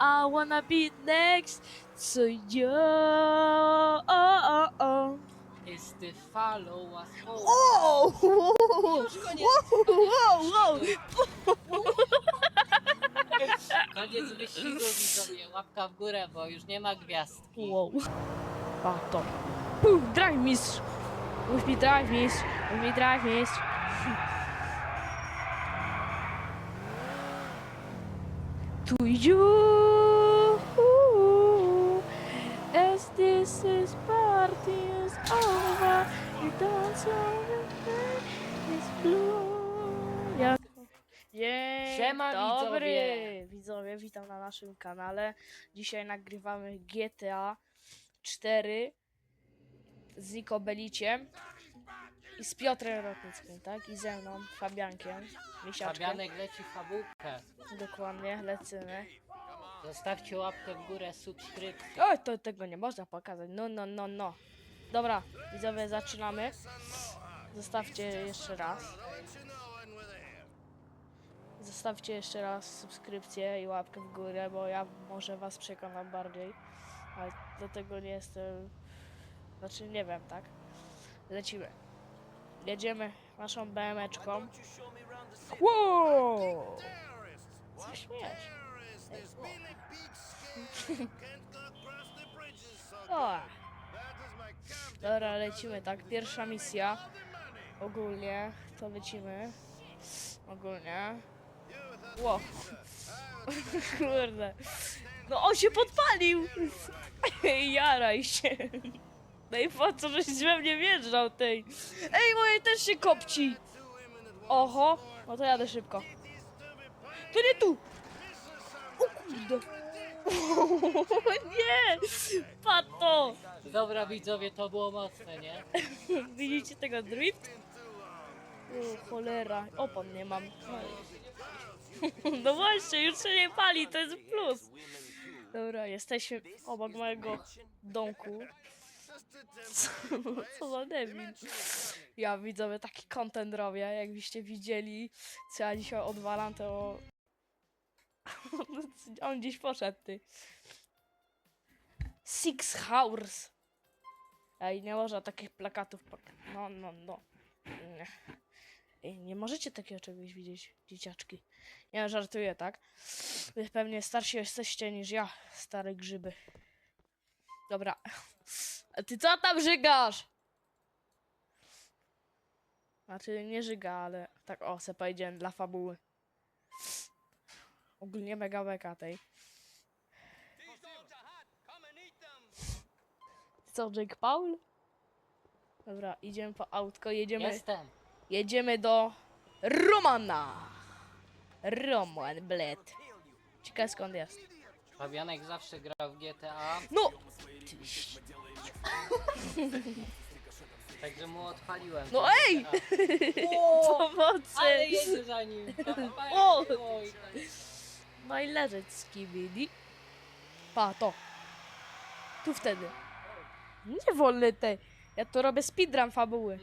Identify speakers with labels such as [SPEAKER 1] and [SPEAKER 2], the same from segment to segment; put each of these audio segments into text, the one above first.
[SPEAKER 1] I wanna be next to you. Oh, oh, oh.
[SPEAKER 2] Is the follow us home.
[SPEAKER 1] O! Wow, wow, wow.
[SPEAKER 2] Koniec wyścigu widzowie, łapka w górę, bo już nie ma gwiazdki.
[SPEAKER 1] Wow. A to. Pum, drive mistrz. Mów mi drive mistrz. Mów mi drive mistrz. To you. As this is party is over. You dance the is blue. Ja... Dzień
[SPEAKER 2] Siema,
[SPEAKER 1] dobry.
[SPEAKER 2] widzowie.
[SPEAKER 1] Widzowie, witam na naszym kanale. Dzisiaj nagrywamy GTA 4 z Niko Beliciem i z Piotrem Rotnickim, tak? I ze mną, Fabiankiem, Misiaczkiem.
[SPEAKER 2] Fabianek leci w fabułkę.
[SPEAKER 1] Dokładnie, lecimy.
[SPEAKER 2] Zostawcie łapkę w górę, subskrypcję.
[SPEAKER 1] Oj, to tego nie można pokazać. No, no, no, no. Dobra, widzowie, zaczynamy. Zostawcie jeszcze raz. Zostawcie jeszcze raz subskrypcję i łapkę w górę, bo ja może was przekonam bardziej. Ale do tego nie jestem. Znaczy nie wiem, tak? Lecimy. Jedziemy naszą BM-eczką. Wow! Co śmiesz? O! Dobra, lecimy, tak. Pierwsza misja. Ogólnie to lecimy. Ogólnie. Ło. Kurde. No on się podpalił! Jaraj się. No i po co, żeś we mnie wjeżdżał tej? Ej, moje też się kopci! Oho, no to jadę szybko. To nie tu! O kurde! Nie! Pato!
[SPEAKER 2] Dobra widzowie, to było mocne, nie?
[SPEAKER 1] Widzicie tego drift? O cholera, opon nie mam. No właśnie, już się nie pali, to jest plus. Dobra, jesteśmy obok mojego domku. Co, co za debil. Ja widzowie taki content robię, jakbyście widzieli, co ja dzisiaj odwalam, to... On gdzieś poszedł, ty. Six Hours. Ej, nie można takich plakatów. No, no, no. Nie. Ej, nie możecie takiego czegoś widzieć, dzieciaczki. Nie żartuję, tak? Wy pewnie starsi jesteście niż ja, stare grzyby. Dobra. A ty co tam żygasz? Znaczy, nie żyga, ale tak o, se powiedziałem dla fabuły. Ogólnie mega beka tej. Co, Jake Paul? Dobra, idziemy po autko, jedziemy,
[SPEAKER 2] Jestem.
[SPEAKER 1] jedziemy do Romana. Roman, bled. Ciekawe skąd jest.
[SPEAKER 2] Fabianek zawsze grał w GTA,
[SPEAKER 1] No!
[SPEAKER 2] także mu odpaliłem.
[SPEAKER 1] No
[SPEAKER 2] to
[SPEAKER 1] ej!
[SPEAKER 2] GTA. O,
[SPEAKER 1] Pomocy!
[SPEAKER 2] ale jedzie za nim.
[SPEAKER 1] O! No i leżeć skibidi. Pa, to. Tu wtedy. Nie wolny te. Ja tu robię speedrun fabuły.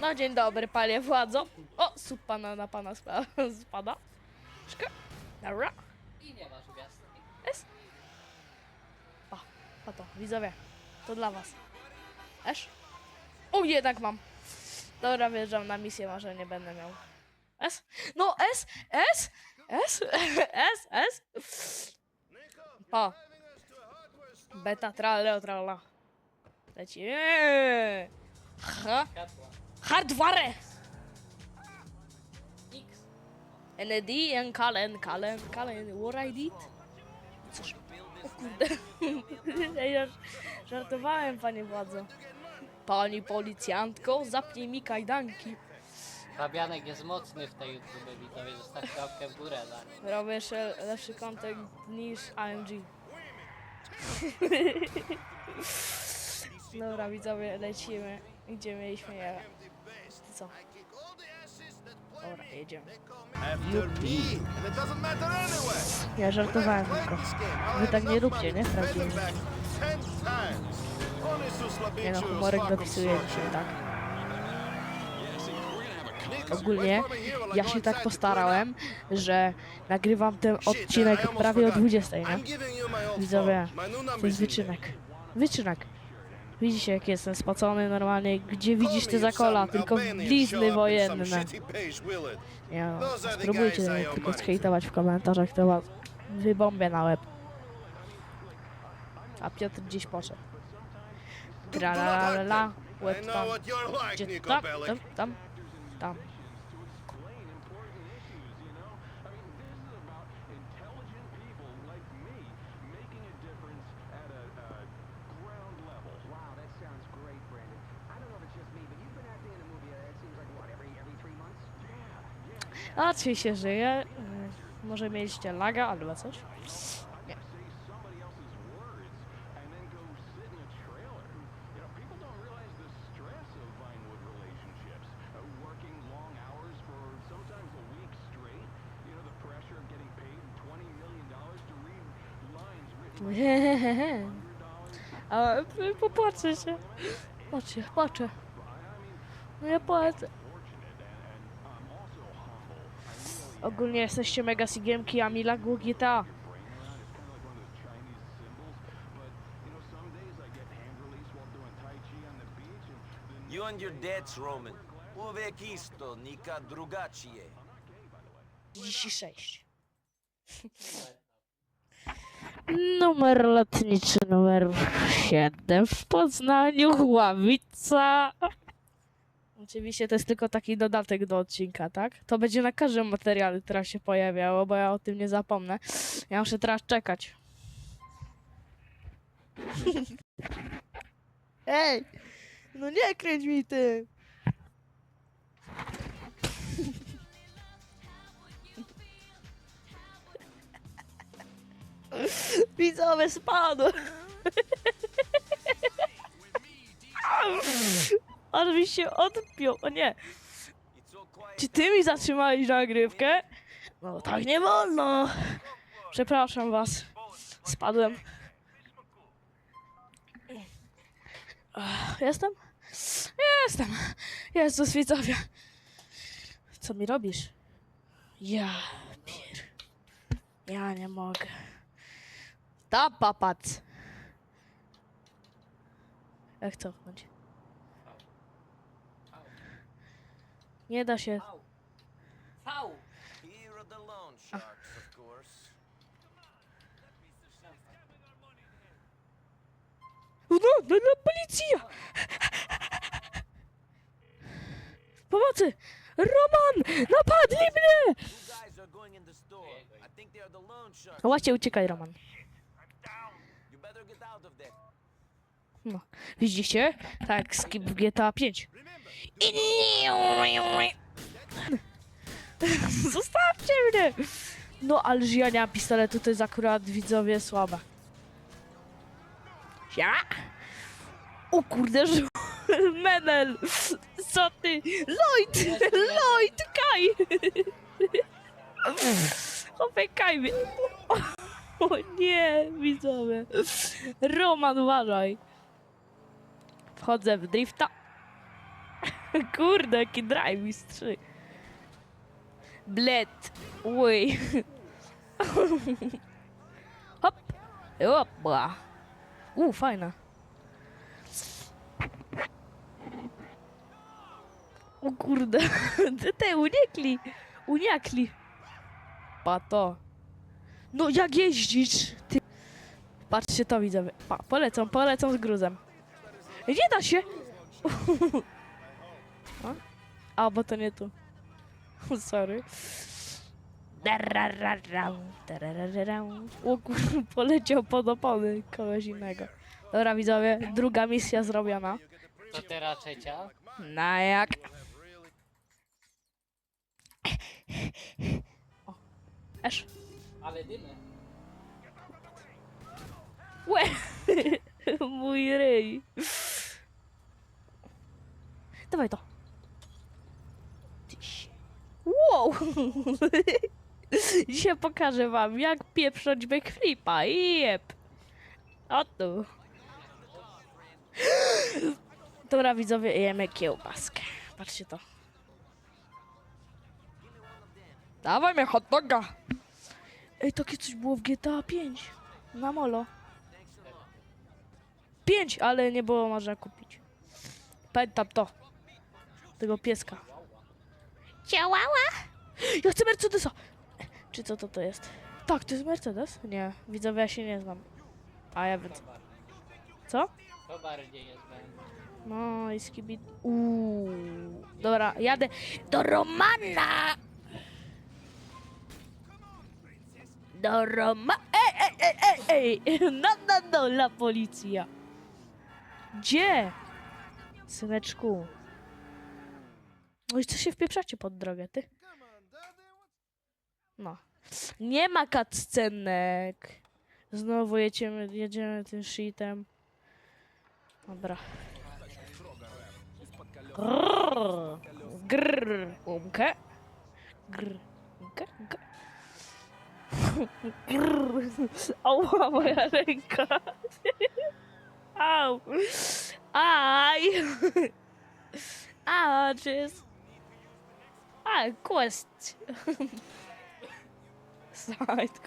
[SPEAKER 1] No dzień dobry, panie władzo. O, słup pana na pana spa- spada. Szka. Dobra.
[SPEAKER 2] I nie masz gwiazdki.
[SPEAKER 1] Es. O, o to, widzowie. To dla was. Esz? O, jednak mam. Dobra, wjeżdżam na misję, może nie będę miał. S? No, S, S, S, S, S. O. Beta traleo trala. Lecimy. Ha,
[SPEAKER 2] Światła.
[SPEAKER 1] Hardware.
[SPEAKER 2] X.
[SPEAKER 1] ND, and Kalen, Kalen, Kalen, what I did? Cóż, o kurde. Ja żar- żartowałem, panie władzo. Pani policjantko, zapnij mi kajdanki.
[SPEAKER 2] Fabianek jest mocny w tej YouTube, widzowie, zostawcie łapkę w górę. Tak?
[SPEAKER 1] Robię jeszcze lepszy content niż AMG. Dobra, widzowie, lecimy. Gdzie mieliśmy je? Co? Dobra, jedziemy. Ja żartowałem tylko. Wy tak nie róbcie, nie? Prawdziwie. Nie no, humorek dopisuje dzisiaj, tak? Ogólnie ja się tak postarałem, że nagrywam ten odcinek prawie o 20, nie? Widzowie, to jest wyczynek. Wyczynek. Widzicie jak jestem spocony normalnie, gdzie widzisz te zakola, tylko blizny wojenne. Ja, spróbujcie mnie tylko skejtować w komentarzach, to was wybombię na łeb. A Piotr gdzieś poszedł. Tra la la la la, łeb tam. Gdzie tam, tam, tam, tam.
[SPEAKER 3] Getting paid $20 million to read lines written
[SPEAKER 1] A y, popatrzę się. Patrzcie, patrzę. No ja patrzę. Ogólnie jesteście mega sigiemki, a mi lagło GTA.
[SPEAKER 4] You and your debts, Roman. Ove quisto, nika drugačije.
[SPEAKER 1] 36. Numer lotniczy numer 7 w Poznaniu, Ławica. Oczywiście to jest tylko taki dodatek do odcinka, tak? To będzie na każdym materiale teraz się pojawiało, bo ja o tym nie zapomnę. Ja muszę teraz czekać. Ej! No nie kręć mi ty! Widzowie spadł! Aż mi się odpiął. O nie. Czy ty mi zatrzymałeś nagrywkę? No tak nie wolno. Przepraszam was. Spadłem. Jestem? Jestem. Jezus, widzowie. Co mi robisz? Ja pier... Ja nie mogę. Ta papac. Jak cofnąć? Nie da się. No, no, no, policja! Pomocy! Roman! Napadli mnie! No właśnie, uciekaj, Roman. No, widzicie? Tak, skip w GTA 5. Zostawcie mnie! No, ale że ja nie mam pistoletu, to jest akurat widzowie słabe. Ja? O kurde, że... Menel! Co ty? Lloyd! Lloyd, Kaj! Chłopie, Kaj mnie... O nie, widzowie. Roman, uważaj. Wchodzę w drifta. Kurde, jaki drive mistrzy. Bled. Uj. Hop. Hopla. U, fajna. O kurde. Te, uniekli. Uniakli. Pato. No jak jeździsz? Ty. Patrzcie to widzowie. Pa, polecą, polecą z gruzem. Nie da się! A? A, bo to nie tu. Sorry. O kur... poleciał pod opony kogoś innego. Dobra widzowie, druga misja zrobiona.
[SPEAKER 2] To teraz trzecia.
[SPEAKER 1] Na jak? O. Esz.
[SPEAKER 2] Ale dymy.
[SPEAKER 1] Łe! Mój ryj. Dawaj to. Tyś. Wow! Dzisiaj pokażę wam, jak pieprząć backflipa. Jep. O tu. Dobra widzowie, jemy kiełbaskę. Patrzcie to. Dawaj mnie hot doga. Ej, takie coś było w GTA 5. Na molo. 5, ale nie było można kupić. Pamiętam to. Tego pieska. Ciałała! Ja chcę Mercedesa! Czy co to to jest? Tak, to jest Mercedes? Nie, widzowie, ja się nie znam. A ja wiem. Co?
[SPEAKER 2] To bardziej jest.
[SPEAKER 1] No i skibit. Uuu. Dobra, jadę do Romana! Do Roma... Ej, ej, ej, ej, ej! No, no, no, la policja. Gdzie? Syneczku. I co się wpieprzacie pod drogę, ty? No. Nie ma cutscenek. Znowu jedziemy, jedziemy tym shitem. Dobra. Grrr. Grrr. Umkę. Grr. Umkę. Umkę. Grrr. Ała, moja ręka. Au. Aj. A, czy jest... A, quest. Side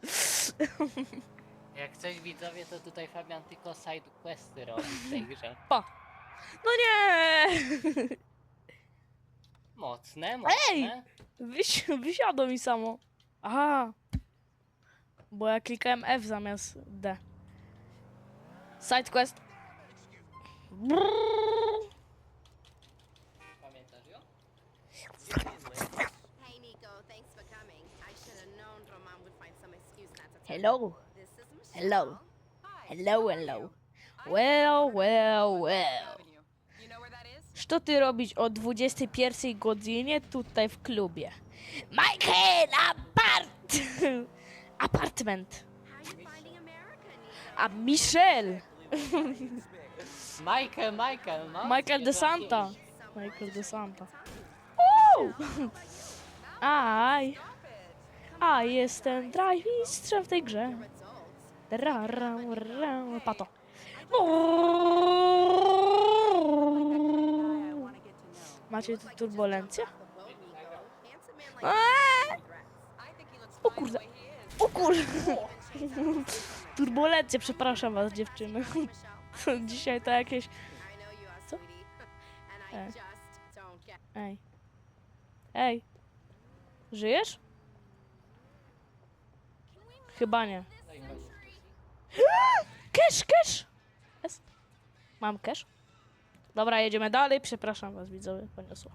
[SPEAKER 1] quest.
[SPEAKER 2] Jak coś widzowie, to tutaj Fabian tylko side questy robi w tej grze.
[SPEAKER 1] No nie!
[SPEAKER 2] Mocne, mocne.
[SPEAKER 1] Ej! Wysi wysiadło mi samo. Aha. Bo ja klikałem F zamiast D. Side quest. Brrr. Hello. Hello. Hello, hello. Well, well, well. Co ty robić o 21 godzinie tutaj w klubie? Michael, apart! Apartment. A Michelle.
[SPEAKER 2] Michael, Michael, no.
[SPEAKER 1] Michael de Santa. Michael de Santa. Uuu! Aj. A, jestem drive-mistrzem w tej grze. Ra, pato. Macie tu turbulencję? O kurde. O kurde. Turbulencje, przepraszam was dziewczyny. Dzisiaj to jakieś... Co?
[SPEAKER 5] get
[SPEAKER 1] Ej. Ej. Żyjesz? Chyba nie. Cash, cash! Jest. Mam cash. Dobra, jedziemy dalej. Przepraszam was, widzowie, poniosło.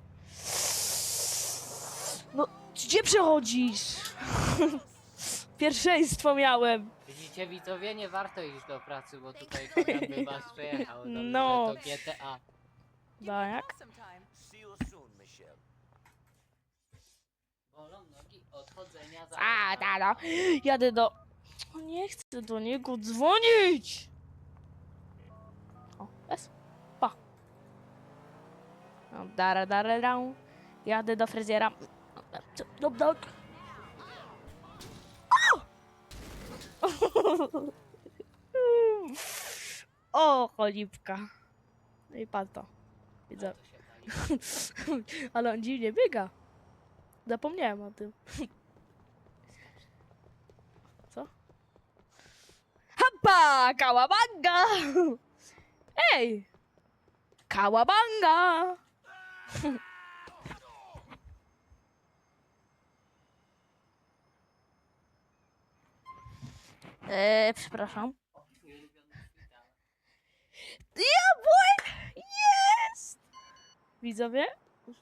[SPEAKER 1] No, gdzie przechodzisz? Pierwszeństwo miałem.
[SPEAKER 2] Widzicie widzowie, nie warto iść do pracy, bo tutaj Fabian by was przejechał. Dobrze,
[SPEAKER 1] No.
[SPEAKER 2] To GTA.
[SPEAKER 1] Da, jak?
[SPEAKER 4] See you soon, Michelle.
[SPEAKER 2] Bolą nogi od chodzenia za...
[SPEAKER 1] A, da, da. Jadę do... O, nie chcę do niego dzwonić. O, jest. Pa. No, dara, dara, dam. Jadę do fryzjera. No, no. O, cholipka. No i pan to. Widzę. Ale on dziwnie biega. Zapomniałem o tym. Co? Hapa! Kałabanga! Ej! Kałabanga! Eee, przepraszam. Boy! Jest! Widzowie,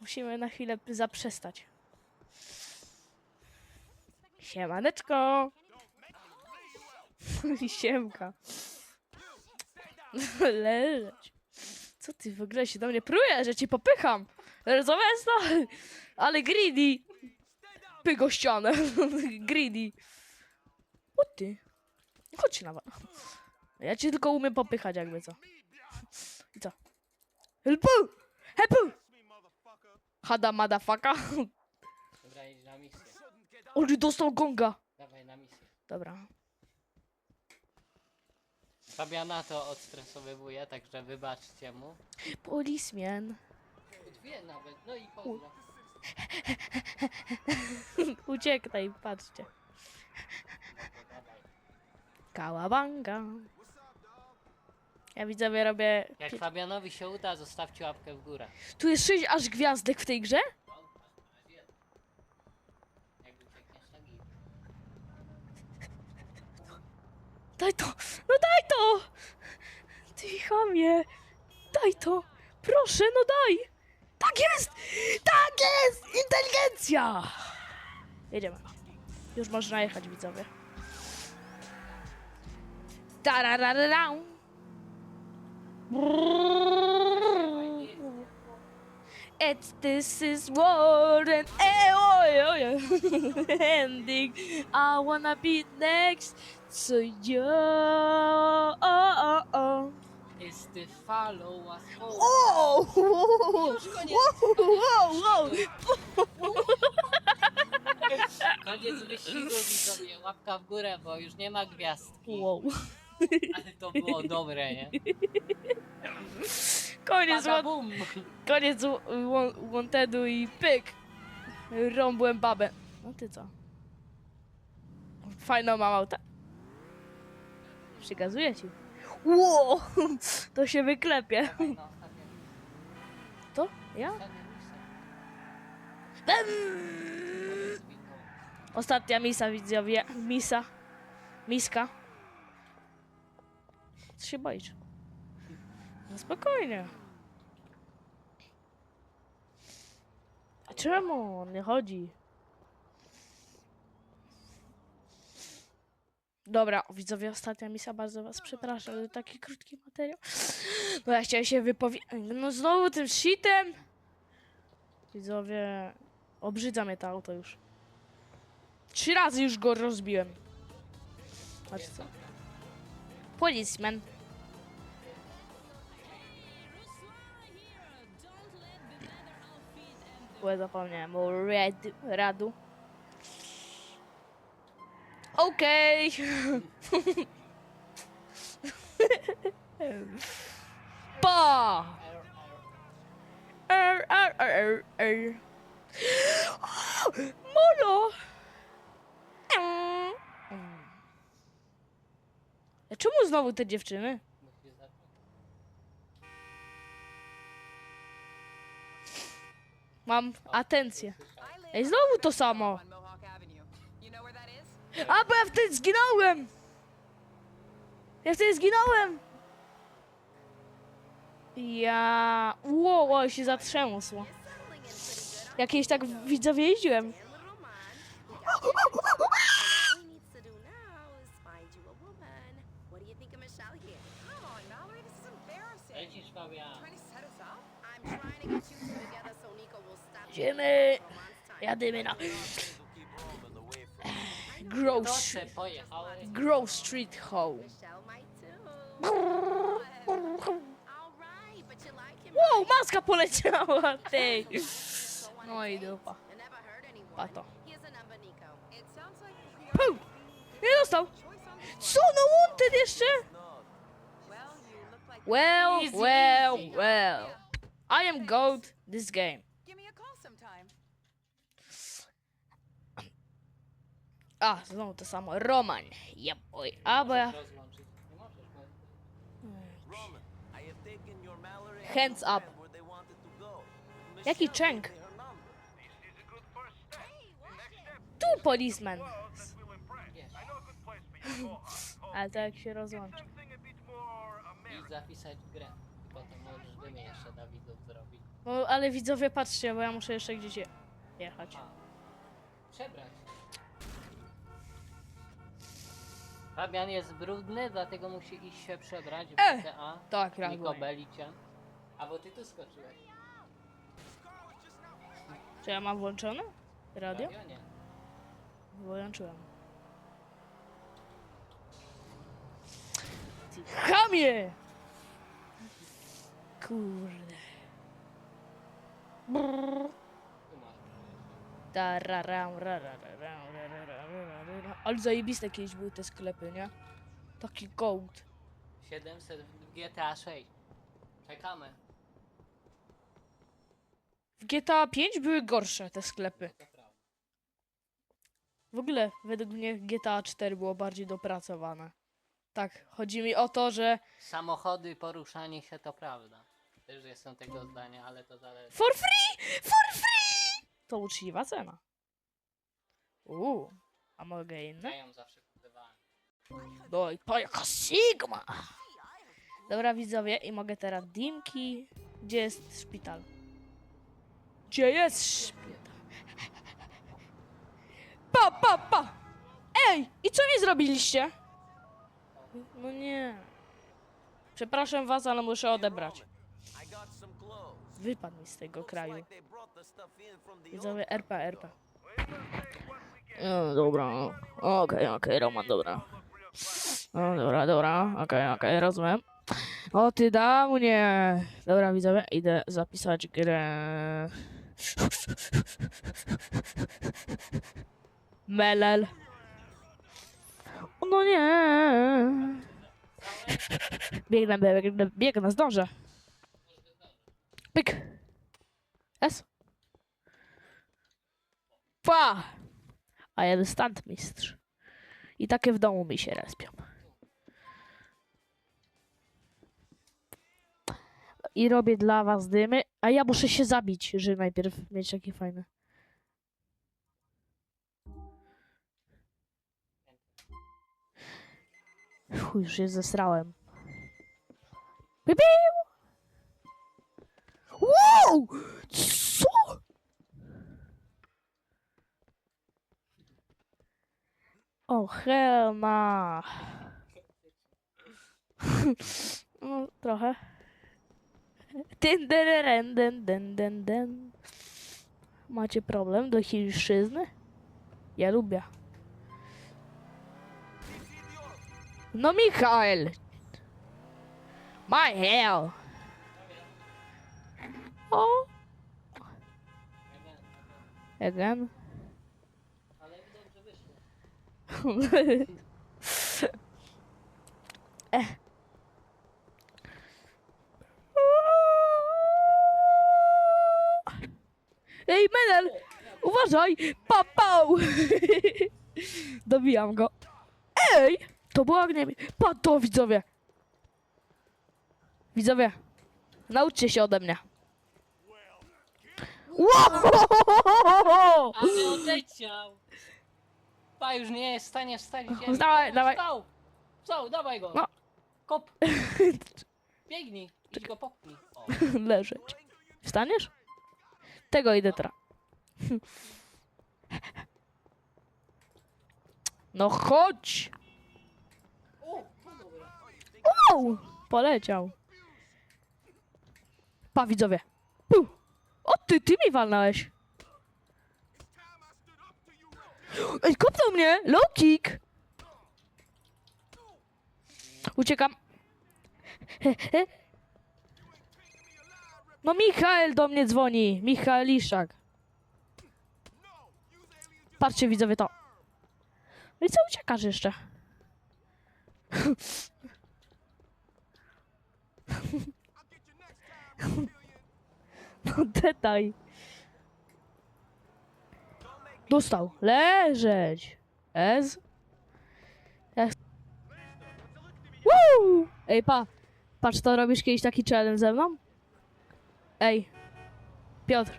[SPEAKER 1] musimy na chwilę zaprzestać. Siemaneczko! Siemka. Leżeć. Co ty w ogóle się do mnie prujesz, że cię popycham? Rozumiesz to? Ale greedy. Pygo ścianę. greedy. O ty. Chodź na Ja cię tylko umiem popychać jakby co. I co? Helpu! Helpu! Hada madafaka.
[SPEAKER 2] Dobra, idź na misję.
[SPEAKER 1] On dostał gonga.
[SPEAKER 2] Dawaj na misję.
[SPEAKER 1] Dobra.
[SPEAKER 2] Fabiana to odstresowywuje, także wybaczcie mu.
[SPEAKER 1] Policeman.
[SPEAKER 2] Dwie nawet, no i pozdro.
[SPEAKER 1] Uciekaj, patrzcie. Kałabanga. Ja widzowie robię...
[SPEAKER 2] Jak Fabianowi się uda, zostawcie łapkę w górę.
[SPEAKER 1] Tu jest sześć aż gwiazdek w tej grze?
[SPEAKER 2] Jak uciekniesz, to git.
[SPEAKER 1] Daj to! No daj to! Ty chamie! Daj to! Proszę, no daj! Tak jest! Tak jest! Inteligencja! Jedziemy. Już można jechać, widzowie. Tararararam. It's this is war and eh, oh, oh, oh, ending. I wanna be next to you. Oh, oh, oh.
[SPEAKER 2] Is the follow us home.
[SPEAKER 1] Oh! Wow, wow, wow.
[SPEAKER 2] Koniec wyścigu widzowie, łapka w górę, bo już nie ma gwiazdki.
[SPEAKER 1] wow.
[SPEAKER 2] Ale to było dobre, nie?
[SPEAKER 1] Koniec,
[SPEAKER 2] Pada
[SPEAKER 1] wa-
[SPEAKER 2] bum!
[SPEAKER 1] koniec wa- Wantedu i pyk. Rąbłem babę. No ty co? Fajną mam auta. Przekazuję ci. Wow! To się wyklepie. To? Ja? Bem! Ostatnia misa, widzowie. Misa. Miska. Co się boisz? No spokojnie. A czemu on nie chodzi? Dobra, widzowie, ostatnia misja, bardzo was przepraszam, ale taki krótki materiał. No ja chciałem się wypowiedzieć. No znowu tym shitem! Widzowie, obrzydza mnie to auto już. Trzy razy już go rozbiłem. Patrz co. Policeman. Bo zapomniałem o red, radu. Okej. Pa! Er, er, er, er. Molo! A Czemu znowu te dziewczyny? Mam atencję. Ej, znowu to samo. A, bo ja wtedy zginąłem! Ja wtedy zginąłem! Ja... Wow, ale się zatrzęsło. Jakieś tak widzowie jeździłem.
[SPEAKER 5] Time.
[SPEAKER 1] Jadymy na
[SPEAKER 5] but you like him.
[SPEAKER 1] Wow, maska poleciała, ty!
[SPEAKER 5] So on
[SPEAKER 1] No
[SPEAKER 5] a
[SPEAKER 1] i
[SPEAKER 5] date.
[SPEAKER 1] dupa.
[SPEAKER 5] I never heard anyone.
[SPEAKER 1] Pato.
[SPEAKER 5] Here's a number, Nico.
[SPEAKER 6] It sounds like we
[SPEAKER 1] Pum! Nie dostał!
[SPEAKER 6] choice on this one.
[SPEAKER 1] Co, no wanted jeszcze?
[SPEAKER 6] Well, you look like
[SPEAKER 1] Well,
[SPEAKER 2] Easy,
[SPEAKER 1] well,
[SPEAKER 2] easy.
[SPEAKER 1] well. I am goat this game.
[SPEAKER 6] A,
[SPEAKER 1] znowu to samo. Roman. Yep, oj. A, bo ja... Hands up. Jaki
[SPEAKER 4] number.
[SPEAKER 1] Tu policeman. Ale to jak się rozłączy.
[SPEAKER 2] i zapisać w grę. Potem możesz dymy jeszcze dla widzów zrobić.
[SPEAKER 1] No, ale widzowie, patrzcie, bo ja muszę jeszcze gdzieś je- jechać.
[SPEAKER 2] Przebrać. Fabian jest brudny, dlatego musi iść się przebrać w
[SPEAKER 1] E. Tak,
[SPEAKER 2] Niko. Belicie. A bo ty tu skoczyłeś.
[SPEAKER 1] Czy ja mam włączone? Radio?
[SPEAKER 2] Nie.
[SPEAKER 1] Wyłączyłem. Ty chamie! Kurde.
[SPEAKER 2] Tu masz.
[SPEAKER 1] Tararam, rararam, rararam. Ale zajebiste kiedyś były te sklepy, nie? Taki gold.
[SPEAKER 2] 700 w GTA 6. Czekamy.
[SPEAKER 1] W GTA 5 były gorsze te sklepy.
[SPEAKER 2] To prawda.
[SPEAKER 1] W ogóle według mnie GTA 4 było bardziej dopracowane. Tak, chodzi mi o to, że
[SPEAKER 2] Samochody, poruszanie się to prawda. Też jestem tego zdania, ale to zależy.
[SPEAKER 1] for free! For free! To uczciwa cena. Uuu, a mogę inne?
[SPEAKER 2] Ja ją zawsze kupowałem.
[SPEAKER 1] No i to jaka Sigma! Dobra widzowie, i mogę teraz dimki. Gdzie jest szpital? Gdzie jest szpital? Pa, pa, pa! Ej! I co mi zrobiliście? No nie. Przepraszam was, ale muszę odebrać. Wypadł mi z tego kraju. Widzowie, RP, RP. No, dobra, okej, okej, Roman, dobra. No, dobra, dobra, okej, okej, rozumiem. O, ty da mnie. Dobra, widzowie, idę zapisać grę. Melel. No nie. Biegnę, biegnę, biegnę, zdążę. Pyk. S. Pa! A jeden stand mistrz. I takie w domu mi się respią. I robię dla was dymy, a ja muszę się zabić, żeby najpierw mieć takie fajne. Chuj, już się zesrałem. Piu, piu! Wow! Co? O, hell nah. No, trochę. Dyn, dyn, dyn, dyn, dyn. Macie problem do chińszczyzny? Ja lubię. No Michael! My hell! O! Again?
[SPEAKER 2] Ale mi dobrze wyszło.
[SPEAKER 1] Eh. Ej, Menel! Uważaj! Papał! Dobijam go. Ej! To było ognie. Pa to, widzowie! Widzowie, nauczcie się ode mnie. Wow!
[SPEAKER 2] Ale odleciał! Pa już nie jest w stanie wstać. ziemi.
[SPEAKER 1] Dawaj,
[SPEAKER 2] O,
[SPEAKER 1] dawaj.
[SPEAKER 2] Wstał! Wstał, dawaj go!
[SPEAKER 1] No.
[SPEAKER 2] Kop! Biegnij! Idź go popchnij. O.
[SPEAKER 1] Leżeć. Wstaniesz? Tego idę teraz. No chodź! Wow! Poleciał. Pa widzowie. Pu. O ty, ty mi walnąłeś. Ej, kopnął mnie! Low kick! Uciekam. No Michael do mnie dzwoni. Michael Liszak. Patrzcie widzowie to. No i co uciekasz jeszcze? No detaj. Dostał. Leżeć. Ez. Jak... Woo! Ej pa. Patrz to robisz kiedyś taki challenge ze mną? Ej. Piotr.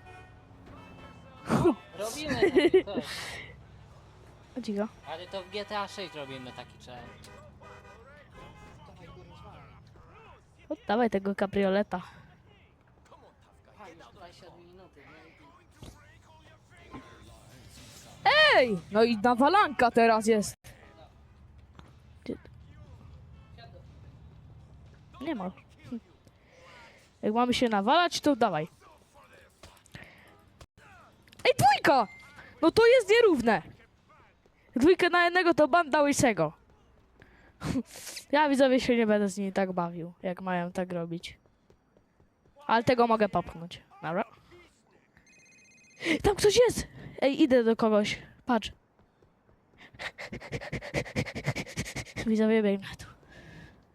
[SPEAKER 2] Robimy taki coś.
[SPEAKER 1] Chodź go.
[SPEAKER 2] Ale to w GTA 6 robimy taki challenge.
[SPEAKER 1] O, Dawaj tego kabrioleta. No i nawalanka teraz jest. Nie ma. Hm. Jak mamy się nawalać, to dawaj. Ej, dwójka! No to jest nierówne. Dwójkę na jednego to banda łysego. Ja widzowie się nie będę z nimi tak bawił, jak mają tak robić. Ale tego mogę popchnąć. Dobra. Tam ktoś jest! Ej, idę do kogoś. Patrz. Widzowie tu.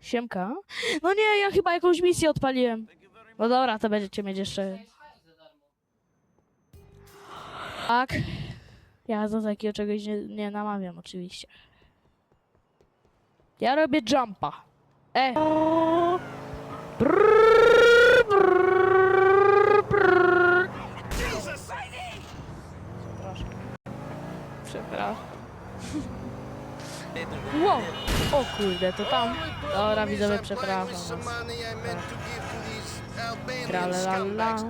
[SPEAKER 1] Siemka. No nie, ja chyba jakąś misję odpaliłem. No dobra, to będziecie mieć jeszcze... Tak. Ja do takiego czegoś nie, nie namawiam, oczywiście. Ja robię jumpa. E. Brrr, Wow! O kurde, to tam. Dobra, widzowie, przepraszam was.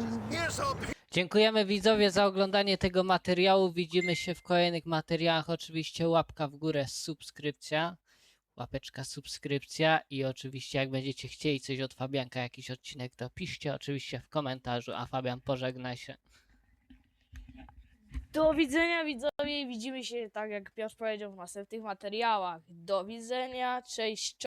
[SPEAKER 2] Dziękujemy widzowie za oglądanie tego materiału. Widzimy się w kolejnych materiałach. Oczywiście łapka w górę, subskrypcja. Łapeczka, subskrypcja i oczywiście jak będziecie chcieli coś od Fabianka, jakiś odcinek, to piszcie oczywiście w komentarzu, a Fabian pożegna się.
[SPEAKER 1] Do widzenia widzowie i widzimy się tak jak Piotr powiedział w następnych materiałach. Do widzenia, cześć.